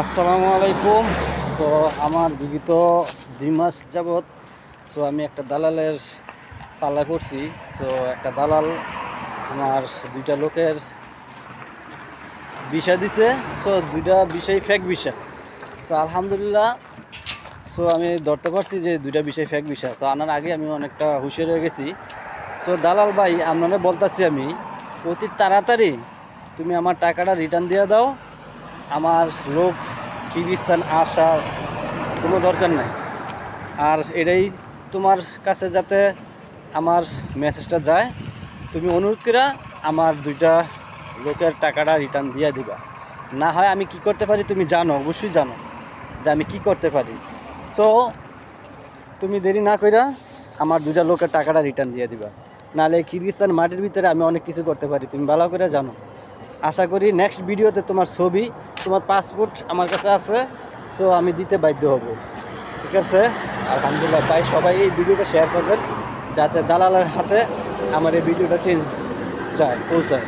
আসসালামু আলাইকুম। সো, আমার বিগত দুই মাস যাবৎ, সো, আমি একটা দালালের পাল্লা করছি। সো, একটা দালাল আমার দুইটা লোকের বিষয় দিছে। সো, দুইটা বিষয় ফেক বিষয়। সো, আলহামদুলিল্লাহ, সো, আমি ধরতে পারছি যে দুইটা বিষয় ফেক বিষয়। তো, আনার আগে আমি অনেকটা হুঁশিয়ার হয়ে গেছি। সো, দালাল ভাই, আপনারা বলতাছি আমি, অতি তাড়াতাড়ি তুমি আমার টাকাটা রিটার্ন দিয়ে দাও। আমার লোক কিরগিস্তান আসার কোনো দরকার নাই। আর এটাই তোমার কাছে যাতে আমার মেসেজটা যায়, তুমি অনুরোধ করে আমার দুইটা লোকের টাকাটা রিটার্ন দিয়ে দিবা। না হয় আমি কি করতে পারি, তুমি জানো, অবশ্যই জানো যে আমি কি করতে পারি। সো তুমি দেরি না কইরা আমার দুইটা লোকের টাকাটা রিটার্ন দিয়ে দিবা। নাহলে কিরগিস্তান মাটির ভিতরে আমি অনেক কিছু করতে পারি, তুমি ভালো করে জানো। আশা করি নেক্সট ভিডিওতে তোমার ছবি, তোমার পাসপোর্ট আমার কাছে আছে সো আমি দিতে বাধ্য হব। ঠিক আছে? আলহামদুলিল্লাহ ভাই সবাই এই ভিডিওটা শেয়ার করবেন, যাতে দালালের হাতে আমার এই ভিডিওটা চেঞ্জ যায়, পৌঁছায়।